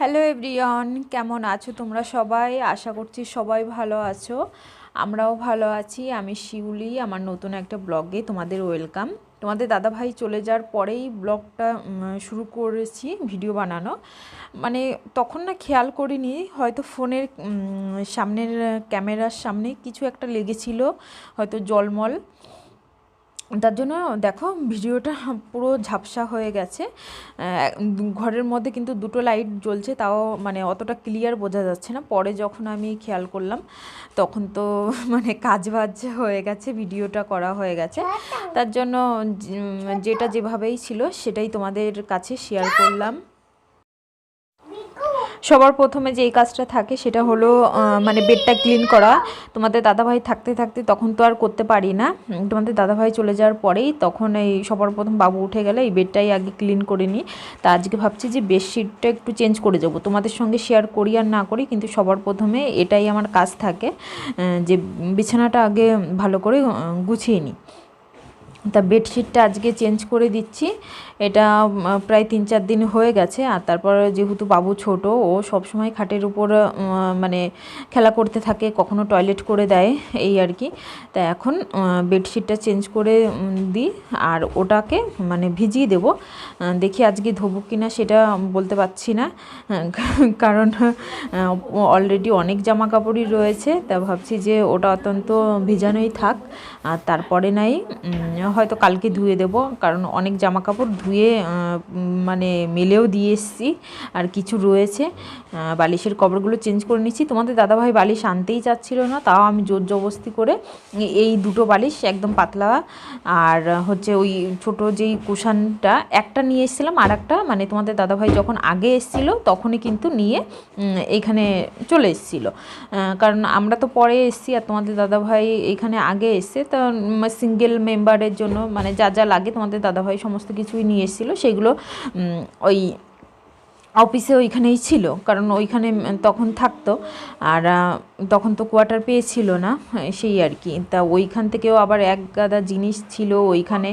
Hello everyone কেমন আছো তোমরা সবাই? আশা করছি সবাই ভালো আছো। আমরাও ভালো আছি। আমি শিউলি, আমার নতুন একটা ব্লগে তোমাদের ওয়েলকাম। তোমাদের দাদাভাই চলে যাওয়ার পরেই ব্লগটা শুরু করেছি, ভিডিও বানানো। মানে তখন না খেয়াল করিনি, হয়তো ফোনের সামনের ক্যামেরার সামনে কিছু একটা লেগেছিল, হয়তো জলমল। তার জন্য দেখো ভিডিওটা পুরো ঝাপসা হয়ে গেছে। ঘরের মধ্যে কিন্তু দুটো লাইট জ্বলছে তাও মানে অতটা ক্লিয়ার বোঝা যাচ্ছে না। পরে যখন আমি খেয়াল করলাম তখন তো মানে কাজ বাজ হয়ে গেছে ভিডিওটা করা হয়ে গেছে। তার জন্য যেটা যেভাবেই ছিল সেটাই তোমাদের কাছে শেয়ার করলাম। সবার প্রথমে যে কাজটা থাকে সেটা হলো মানে বেডটা ক্লিন করা। তোমাদের দাদাভাই থাকতে থাকতে তখন তো আর করতে পারি না। তোমাদের দাদাভাই চলে যাওয়ার পরেই তখন এই সবার প্রথম বাবু উঠে গেলে এই বেডটাই আগে ক্লিন করে নিই। তা আজকে ভাবছি যে বেডশিটটা একটু চেঞ্জ করে যাব তোমাদের সঙ্গে শেয়ার করি আর না করি, কিন্তু সবার প্রথমে এটাই আমার কাজ থাকে যে বিছানাটা আগে ভালো করে গুছিয়ে নিই। তা বেডশিটটা আজকে চেঞ্জ করে দিচ্ছি। এটা প্রায় তিন চার দিন হয়ে গেছে। আর তারপর যেহেতু বাবু ছোট, ও সবসময় খাটের উপর মানে খেলা করতে থাকে, কখনো টয়লেট করে দেয়, এই আর কি। তা এখন বেডশিটটা চেঞ্জ করে দিই, আর ওটাকে মানে ভিজিয়ে দেবো। দেখি আজকে ধোবো কিনা সেটা বলতে পারছি না। কারণ অলরেডি অনেক জামা কাপড়ই রয়েছে, তা ভাবছি যে ওটা অত্যন্ত ভিজানোই থাক। আর তারপরে নাই হয়তো কালকে ধুয়ে দেব, কারণ অনেক জামা কাপড় ধুয়ে মানে মেলেও দিয়ে এসেছি। আর কিছু রয়েছে। বালিশের কভারগুলো চেঞ্জ করে নিচ্ছি। তোমাদের দাদাভাই বালিশ আনতেই চাচ্ছিল না, তাও আমি জোর জবস্তি করে এই দুটো বালিশ একদম পাতলা। আর হচ্ছে ওই ছোট যেই কুশানটা, একটা নিয়ে এসেছিলাম আর একটা মানে তোমাদের দাদাভাই যখন আগে এসেছিল, তখনই কিন্তু নিয়ে এইখানে চলে এসেছিল। কারণ আমরা তো পরে এসেছি আর তোমাদের দাদাভাই এইখানে আগে এসছে। তো সিঙ্গেল মেম্বারের জন্য মানে যা যা লাগে তোমাদের দাদাভাই সমস্ত কিছুই নিয়ে এসেছিল, সেগুলো ওই অফিসে ওইখানেই ছিল, কারণ ওইখানে তখন থাকতো, আর তখন তো কোয়ার্টার পেয়েছিল না সেই আর কি। তা ওইখান থেকেও আবার এক গাদা জিনিস ছিল ওইখানে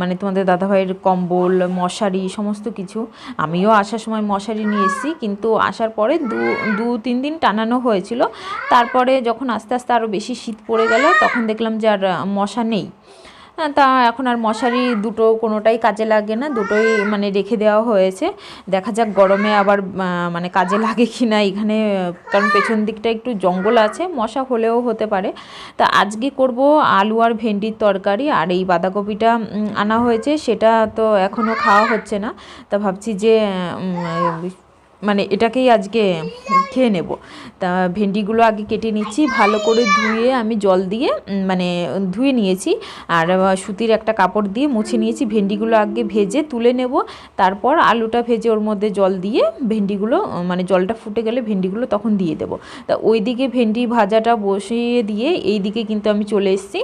মানে তোমাদের দাদাভাইয়ের কম্বল, মশারি, সমস্ত কিছু। আমিও আসার সময় মশারি নিয়ে এসেছি, কিন্তু আসার পরে দু দু, তিন দিন টানানো হয়েছিল। তারপরে যখন আস্তে আস্তে আরও বেশি শীত পড়ে গেল, তখন দেখলাম যে আর, মশা নেই। তা এখন আর মশারি দুটো কোনোটাই কাজে লাগে না, দুটোই মানে রেখে দেওয়া হয়েছে। দেখা যাক গরমে আবার মানে কাজে লাগে কি না এখানে, কারণ পেছন দিকটা একটু জঙ্গল আছে, মশা হলেও হতে পারে। তা আজকে করব আলু আর ভেন্ডির তরকারি, আর এই বাঁধাকপিটা আনা হয়েছে। সেটা তো এখনও খাওয়া হচ্ছে না। তা ভাবছি যে মানে এটাকেই আজকে খেয়ে নেব। তা ভেন্ডিগুলো আগে কেটে নিচ্ছি, ভালো করে ধুয়ে আমি জল দিয়ে মানে ধুয়ে নিয়েছি। আর সুতির একটা কাপড় দিয়ে মুছে নিয়েছি, ভেন্ডিগুলো আগে ভেজে তুলে নেব। তারপর আলুটা ভেজে ওর মধ্যে জল দিয়ে ভেন্ডিগুলো মানে জলটা ফুটে গেলে ভেন্ডিগুলো তখন দিয়ে দেবো। তা ওইদিকে ভেন্ডি ভাজাটা বসিয়ে দিয়ে এই দিকে কিন্তু আমি চলে এসেছি।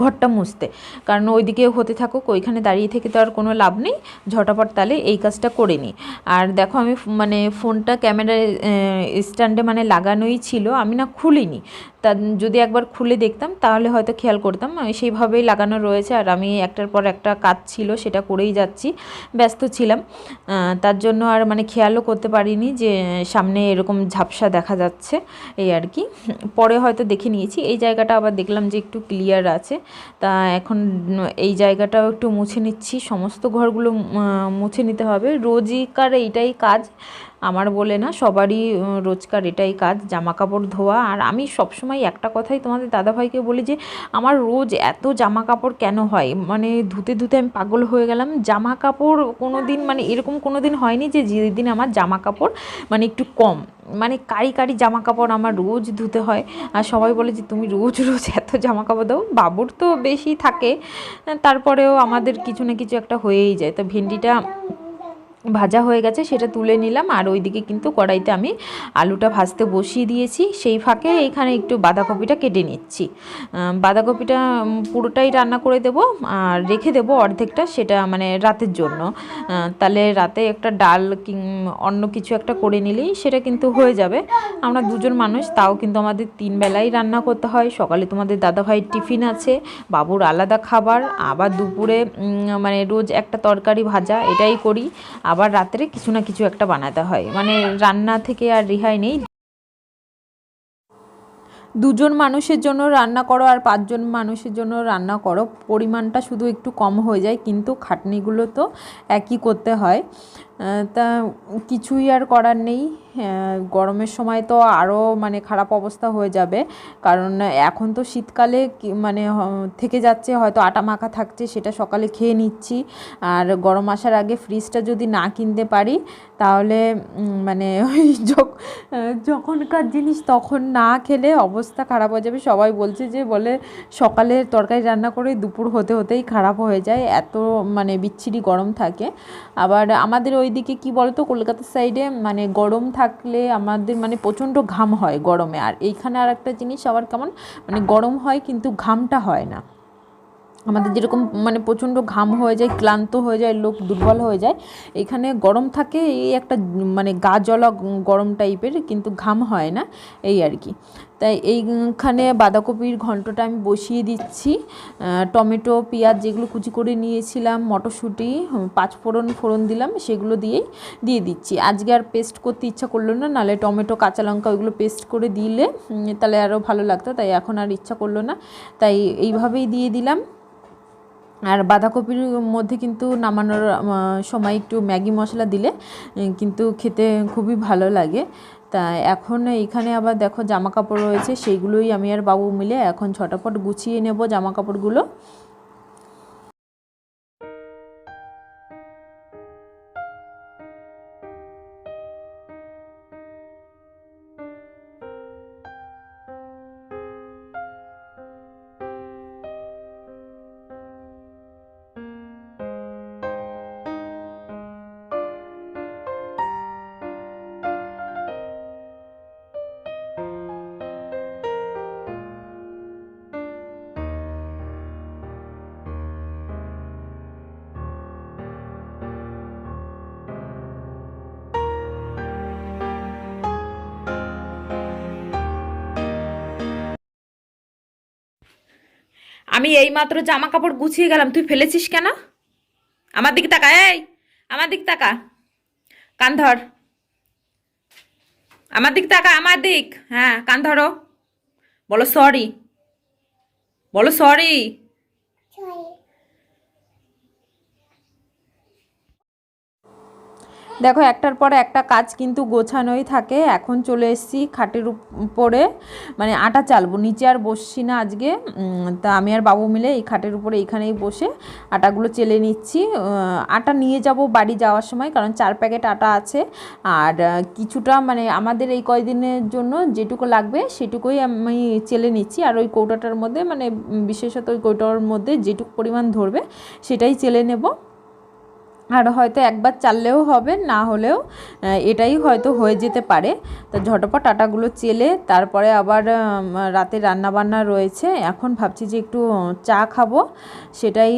ঘরটা মুছতে। কারণ ওইদিকে হতে থাকুক, ওইখানে দাঁড়িয়ে থেকে তো আর কোনো লাভ নেই। ঝটাপট তালে এই কাজটা করে নিই আর দেখো আমি মানে ফোনটা ক্যামেরা স্ট্যান্ডে মানে লাগানোই ছিল, আমি না খুলিনি। তা যদি একবার খুলে দেখতাম, তাহলে হয়তো খেয়াল করতাম। সেইভাবেই লাগানো রয়েছে আর আমি একটার পর একটা কাজ ছিল, সেটা করেই যাচ্ছি। ব্যস্ত ছিলাম। তার জন্য আর মানে খেয়ালও করতে পারিনি যে, সামনে এরকম ঝাপসা দেখা যাচ্ছে এই আর কি। পরে হয়তো দেখে নিয়েছি। এই জায়গাটা আবার দেখলাম যে একটু ক্লিয়ার আছে। তা এখন এই জায়গাটাও একটু মুছে নিচ্ছি। সমস্ত ঘরগুলো মুছে নিতে হবে। রোজকার এইটাই কাজ। আমার বলে না, সবারই রোজকার এটাই কাজ জামা কাপড় ধোয়া। আর আমি সবসময় একটা কথাই তোমাদের দাদাভাইকে বলি যে, আমার রোজ এত জামা কাপড় কেন হয়? মানে ধুতে ধুতে আমি পাগল হয়ে গেলাম। জামা কাপড় কোনো দিন মানে এরকম কোনো দিন হয়নি যে, যেদিন আমার জামা কাপড় মানে একটু কম। মানে কারি কারি জামা কাপড় আমার রোজ ধুতে হয়। আর সবাই বলে যে, তুমি রোজ রোজ এত জামা কাপড় দাও। বাবুর তো বেশি থাকে। তারপরেও আমাদের কিছু না কিছু একটা হয়েই যায়। তো ভেন্ডিটা ভাজা হয়ে গেছে, সেটা তুলে নিলাম। আর ওইদিকে কিন্তু কড়াইতে আমি আলুটা ভাজতে বসিয়ে দিয়েছি। সেই ফাঁকে এখানে একটু বাঁধাকপিটা কেটে নিচ্ছি। বাঁধাকপিটা পুরোটাই রান্না করে দেব আর রেখে দেব অর্ধেকটা, সেটা মানে রাতের জন্য। তাহলে রাতে একটা ডাল অন্য কিছু একটা করে নিলেই সেটা কিন্তু হয়ে যাবে। আমরা দুজন মানুষ, তাও কিন্তু আমাদের তিন বেলাই রান্না করতে হয়। সকালে তোমাদের দাদাভাইয়ের টিফিন আছে, বাবুর আলাদা খাবার, আবার দুপুরে মানে রোজ একটা তরকারি ভাজা, এটাই করি। আবার রাত্রে কিছু না কিছু একটা বানাতে হয়। মানে রান্না থেকে আর রেহাই নেই। দুজন মানুষের জন্য রান্না করো আর পাঁচজন মানুষের জন্য রান্না করো। পরিমাণটা শুধু একটু কম হয়ে যায়, কিন্তু খাটনিগুলো তো একই করতে হয়। তা কিছুই আর করার নেই। গরমের সময় তো আরও মানে খারাপ অবস্থা হয়ে যাবে। কারণ এখন তো শীতকালে মানে থেকে যাচ্ছে, হয়তো আটা মাখা থাকছে, সেটা সকালে খেয়ে নিচ্ছি। আর গরম আসার আগে ফ্রিজটা যদি না কিনতে পারি, তাহলে মানে ওই যখনকার জিনিস তখন না খেলে অবস্থা খারাপ হয়ে যাবে। সবাই বলছে যে, বলে সকালে তরকারি রান্না করে দুপুর হতে হতেই খারাপ হয়ে যায়। এত মানে বিচ্ছিরি গরম থাকে। আবার আমাদের ওইদিকে কি বলতো কলকাতার সাইডে মানে গরম থাকলে আমাদের মানে প্রচণ্ড ঘাম হয় গরমে। আর এইখানে আর একটা জিনিস, আবার কেমন? মানে গরম হয় কিন্তু ঘামটা হয় না। আমাদের যেরকম মানে প্রচণ্ড ঘাম হয়ে যায় ক্লান্ত হয়ে যায় লোক দুর্বল হয়ে যায় এখানে গরম থাকে এই একটা মানে গা জলা গরম টাইপের কিন্তু ঘাম হয় না এই আর কি। তাই এইখানে বাঁধাকপির ঘন্টটা আমি বসিয়ে দিচ্ছি টমেটো পেঁয়াজ যেগুলো কুচি করে নিয়েছিলাম মটরশুঁটি হুম, পাঁচ ফোড়ন ফোড়ন দিলাম সেগুলো দিয়েই দিয়ে দিচ্ছি। আজকে আর পেস্ট করতে ইচ্ছা করল না নাহলে টমেটো কাঁচা লঙ্কা ওইগুলো পেস্ট করে দিলে তাহলে আরও ভালো লাগতো তাই এখন আর ইচ্ছা করল না তাই এইভাবেই দিয়ে দিলাম। আর বাঁধাকপির মধ্যে কিন্তু নামানোর সময় একটু ম্যাগি মশলা দিলে কিন্তু খেতে খুবই ভালো লাগে। তা এখন এখানে আবার দেখো জামা কাপড় রয়েছে, সেইগুলোই আমি আর বাবু মিলে এখন ছটাপট গুছিয়ে নেব জামা কাপড়গুলো আমি এইমাত্র জামা কাপড় গুছিয়ে গেলাম। তুই ফেলেছিস কেন? আমার দিকে তাকা, এই, আমার দিক তাকা। কান ধর। আমার দিক তাকা, আমার দিক। হ্যাঁ কান ধরো। বলো সরি বলো সরি দেখো, একটার পর একটা কাজ কিন্তু গোছানোই থাকে। এখন চলে এসেছি খাটের উপরে মানে আটা চালবো। নিচে আর বসছি না আজকে। তা আমি আর বাবু মিলে এই খাটের উপরে এইখানেই বসে আটাগুলো চেলে নিচ্ছি। আটা নিয়ে যাব বাড়ি যাওয়ার সময়, কারণ চার প্যাকেট আটা আছে। আর কিছুটা মানে আমাদের এই কয়দিনের জন্য যেটুকু লাগবে সেটুকুই আমি চেলে নিচ্ছি। আর ওই কৌটাটার মধ্যে মানে বিশেষত ওই কৌটার মধ্যে যেটুকু পরিমাণ ধরবে সেটাই চেলে নেব। আর হয়তো একবার চাললেও হবে, না হলেও এটাই হয়তো হয়ে যেতে পারে। তো ঝটপট আটাগুলো চেলে, তারপরে আবার রাতে রান্না বান্না রয়েছে। এখন ভাবছি যে একটু চা খাব, সেটাই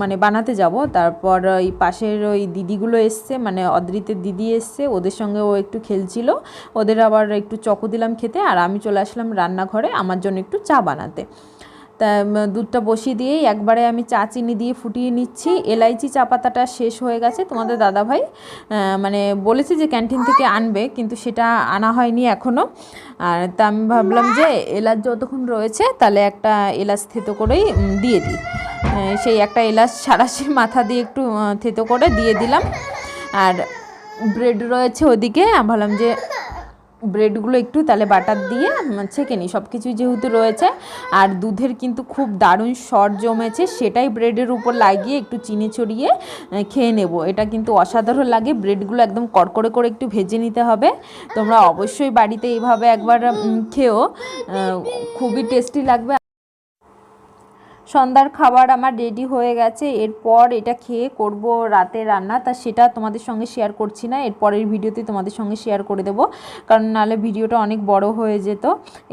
মানে বানাতে যাব। তারপর ওই পাশের ওই দিদিগুলো এসছে মানে অদ্রিতের দিদি এসছে, ওদের সঙ্গে ও একটু খেলছিল। ওদের আবার একটু চকো দিলাম খেতে, আর আমি চলে আসলাম রান্নাঘরে, আমার জন্য একটু চা বানাতে। তা দুধটা বসিয়ে দিয়েই একবারে আমি চা চিনি দিয়ে ফুটিয়ে নিচ্ছি। এলাইচি চা পাতাটা শেষ হয়ে গেছে। তোমাদের দাদাভাই মানে বলেছে যে ক্যান্টিন থেকে আনবে, কিন্তু সেটা আনা হয়নি এখনও আর তা আমি ভাবলাম যে এলাচ যতক্ষণ রয়েছে, তাহলে একটা এলাচ থেতো করেই দিয়ে দিই। সেই একটা এলাচ সারাশি মাথা দিয়ে একটু থেতো করে দিয়ে দিলাম। আর ব্রেড রয়েছে ওদিকে। ভাবলাম যে ব্রেডগুলো একটু তাহলে বাটার দিয়ে ছেঁকে নিই। সব কিছুই যেহেতু রয়েছে, আর দুধের কিন্তু খুব দারুণ সর জমেছে, সেটাই ব্রেডের উপর লাগিয়ে একটু চিনি ছড়িয়ে খেয়ে নেব। এটা কিন্তু অসাধারণ লাগে ব্রেডগুলো একদম কড়কড়ে করে একটু ভেজে নিতে হবে। তোমরা অবশ্যই বাড়িতে এইভাবে একবার খেয়েও খুবই টেস্টি লাগবে। সন্ধ্যার খাবার আমার রেডি হয়ে গেছে, এরপর এটা খেয়ে করব রাতে রান্না। তা সেটা তোমাদের সঙ্গে শেয়ার করছি না এরপরের ভিডিওতে তোমাদের সঙ্গে শেয়ার করে দেবো। কারণ নাহলে ভিডিওটা অনেক বড় হয়ে যেত,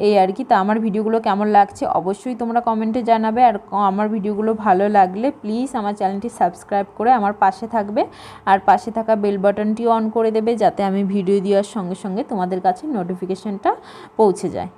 এই আর কি। তা আমার ভিডিওগুলো কেমন লাগছে অবশ্যই তোমরা কমেন্টে জানাবে। আর আমার ভিডিওগুলো ভালো লাগলে প্লিজ আমার চ্যানেলটি সাবস্ক্রাইব করে আমার পাশে থাকবে। আর পাশে থাকা বেল বাটনটিও অন করে দেবে, যাতে আমি ভিডিও দেওয়ার সঙ্গে সঙ্গে তোমাদের কাছে নোটিফিকেশনটা পৌঁছে যায়।